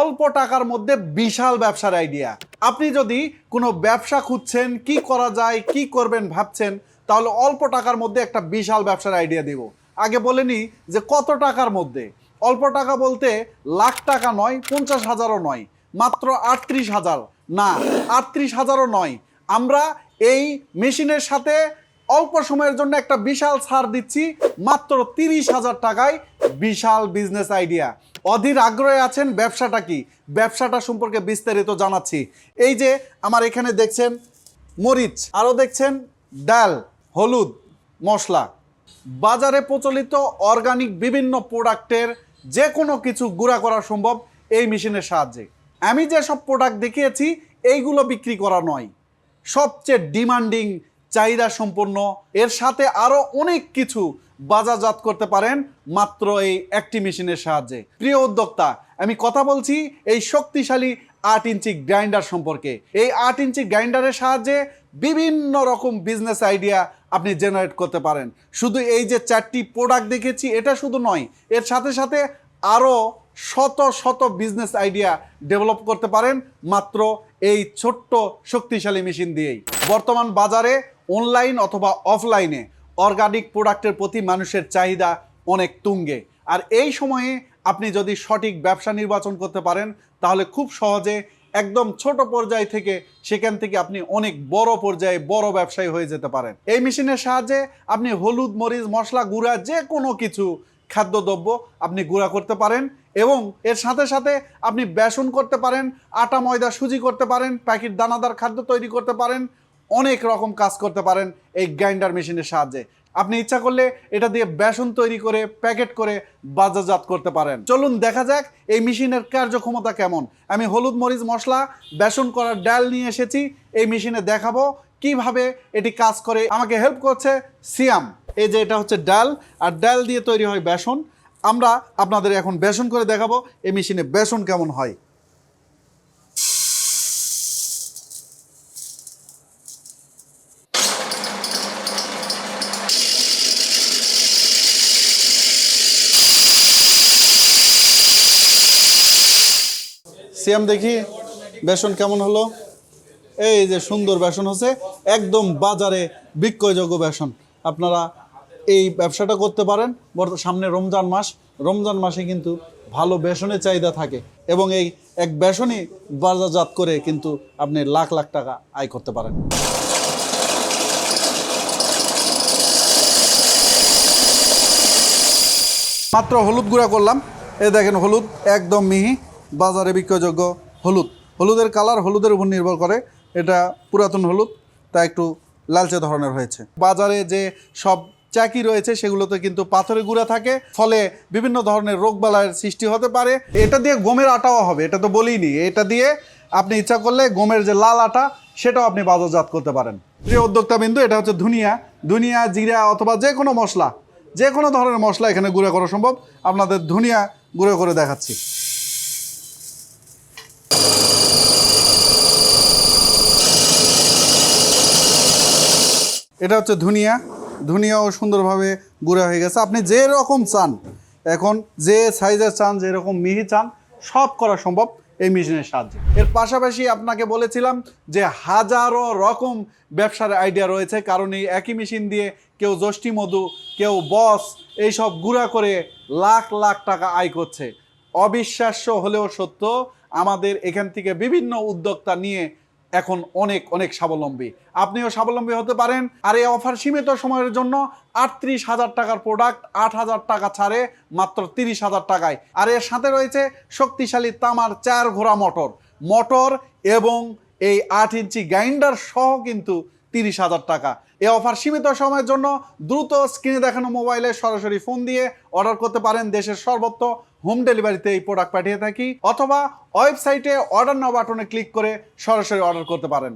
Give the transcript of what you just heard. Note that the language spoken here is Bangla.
অল্প টাকার মধ্যে বিশাল ব্যবসার আইডিয়া আপনি যদি কোনো ব্যবসা খুঁজছেন, কি করা যায়, কি করবেন ভাবছেন, তাহলে অল্প টাকার মধ্যে একটা বিশাল ব্যবসার আইডিয়া দিব। আগে বলে নিই যে কত টাকার মধ্যে? অল্প টাকা বলতে লাখ টাকা নয়, পঞ্চাশ হাজারও নয়, মাত্র আটত্রিশ হাজার। না, আটত্রিশ হাজারও নয়। আমরা এই মেশিনের সাথে অল্প সময়ের জন্য একটা বিশাল ছাড় দিচ্ছি, মাত্র তিরিশ হাজার টাকায় বিশাল বিজনেস আইডিয়া অধীর আগ্রহে আছেন, ব্যবসাটা কি? ব্যবসাটা সম্পর্কে বিস্তারিত জানাচ্ছি। এই যে আমার এখানে দেখছেন মরিচ আরও দেখছেন ডাল, হলুদ, মশলা। বাজারে প্রচলিত অর্গানিক বিভিন্ন প্রোডাক্টের যে কোনো কিছু গুঁড়া করা সম্ভব এই মেশিনের সাহায্যে। আমি যেসব প্রোডাক্ট দেখিয়েছি, এইগুলো বিক্রি করা নয়। সবচেয়ে ডিমান্ডিং চাহিদা সম্পন্ন। এর সাথে আরও অনেক কিছু বাজারজাত করতে পারেন, মাত্র এই একটি মেশিনের সাহায্যে। প্রিয় উদ্যোক্তা, আমি কথা বলছি এই শক্তিশালী আট ইঞ্চি গ্রাইন্ডার সম্পর্কে। এই আট ইঞ্চি গ্রাইন্ডারের সাহায্যে বিভিন্ন রকম বিজনেস আইডিয়া আপনি জেনারেট করতে পারেন। শুধু এই যে চারটি প্রোডাক্ট দেখেছি, এটা শুধু নয়, এর সাথে সাথে আরও শত শত বিজনেস আইডিয়া ডেভেলপ করতে পারেন, মাত্র এই ছোট্ট শক্তিশালী মেশিন দিয়েই। বর্তমান বাজারে অনলাইন অথবা অফলাইনে অর্গানিক প্রোডাক্টের প্রতি মানুষের চাহিদা অনেক তুঙ্গে। আর এই সময়ে আপনি যদি সঠিক ব্যবসা নির্বাচন করতে পারেন, তাহলে খুব সহজে একদম ছোট পর্যায় থেকে সেখান থেকে আপনি অনেক বড় পর্যায়ে বড় ব্যবসায়ী হয়ে যেতে পারেন। এই মেশিনের সাহায্যে আপনি হলুদ, মরিচ, মশলা, গুঁড়া যে কোনো কিছু খাদ্যদ্রব্য আপনি গুঁড়া করতে পারেন এবং এর সাথে সাথে আপনি বেসন করতে পারেন, আটা, ময়দা, সুজি করতে পারেন, প্যাকেট দানাদার খাদ্য তৈরি করতে পারেন অনেক রকম কাজ করতে পারেন এই গ্রাইন্ডার মেশিনের সাহায্যে। আপনি ইচ্ছা করলে এটা দিয়ে বেসন তৈরি করে, প্যাকেট করে বাজারজাত করতে পারেন। চলুন দেখা যাক এই মেশিনের কার্যক্ষমতা কেমন। আমি হলুদ মরিচ মশলা, বেসন করার ডাল নিয়ে এসেছি। এই মেশিনে দেখাবো কীভাবে এটি কাজ করে। আমাকে হেল্প করছে সিয়াম। এই যে এটা হচ্ছে ডাল, আর ডাল দিয়ে তৈরি হয় বেসন। আমরা আপনাদের এখন বেসন করে দেখাবো এই মেশিনে বেসন কেমন হয়। সিয়াম দেখি, বেসন কেমন হলো? এই যে সুন্দর বেসন হচ্ছে, একদম বাজারে বিক্রয়যোগ্য বেসন। আপনারা এই ব্যবসাটা করতে পারেন সামনে রমজান মাস, রমজান মাসে কিন্তু ভালো বেসনের চাহিদা থাকে এবং এই এক বেসনই বাজারজাত করে কিন্তু আপনি লাখ লাখ টাকা আয় করতে পারেন। মাত্র হলুদ গুঁড়া করলাম। এই দেখেন হলুদ একদম মিহি। বাজারে বিক্রয়যোগ্য হলুদ। হলুদের কালার হলুদের উপর নির্ভর করে। এটা পুরাতন হলুদ, তা একটু লালচে ধরনের হয়েছে। বাজারে যে সব চাকি রয়েছে, সেগুলোতে কিন্তু পাথরে গুঁড়া থাকে। ফলে বিভিন্ন ধরনের রোগবালাইয়ের সৃষ্টি হতে পারে। এটা দিয়ে গমের আটাও হবে, এটা তো বলিনি। এটা দিয়ে আপনি ইচ্ছা করলে গমের যে লাল আটা, সেটাও আপনি বাজারজাত করতে পারেন। প্রিয় উদ্যোক্তা বিন্দু এটা হচ্ছে ধুনিয়া। ধুনিয়া, জিরা অথবা যে কোনো মশলা, যে কোনো ধরনের মশলা এখানে গুঁড়ো করা সম্ভব। আপনাদের ধুনিয়া গুঁড়ো করে দেখাচ্ছি। এটা হচ্ছে ধুনিয়া। ধুনিয়াও সুন্দরভাবে গুঁড়া হয়ে গেছে। আপনি যে রকম চান, এখন যে সাইজের চান, যে রকম মিহি চান, সব করা সম্ভব এই মেশিনের সাহায্যে। এর পাশাপাশি আপনাকে বলেছিলাম যে হাজারো রকম ব্যবসার আইডিয়া রয়েছে, কারণ এই একই মেশিন দিয়ে কেউ যষ্টি মধু, কেউ বস, এইসব গুঁড়া করে লাখ লাখ টাকা আয় করছে। অবিশ্বাস্য হলেও সত্য, আমাদের এখান থেকে বিভিন্ন উদ্যোক্তা নিয়ে এখন অনেক অনেক স্বাবলম্বী। আপনিও স্বাবলম্বী হতে পারেন। আর এই অফার সীমিত সময়ের জন্য আটত্রিশ হাজার টাকার প্রোডাক্ট আট হাজার টাকা ছাড়ে মাত্র তিরিশ হাজার টাকায়। আর এর সাথে রয়েছে শক্তিশালী তামার চার ঘোড়া মোটর মোটর এবং এই আট ইঞ্চি গ্রাইন্ডার সহ কিন্তু তিরিশ হাজার টাকা। এই অফার সীমিত সময়ের জন্য দ্রুত স্ক্রিনে দেখানো মোবাইলে সরাসরি ফোন দিয়ে অর্ডার করতে পারেন দেশের সর্বত্র। হোম ডেলিভারিতে এই প্রোডাক্ট পাঠিয়ে থাকি অথবা ওয়েবসাইটে অর্ডার নাও বাটনে ক্লিক করে সরাসরি অর্ডার করতে পারেন।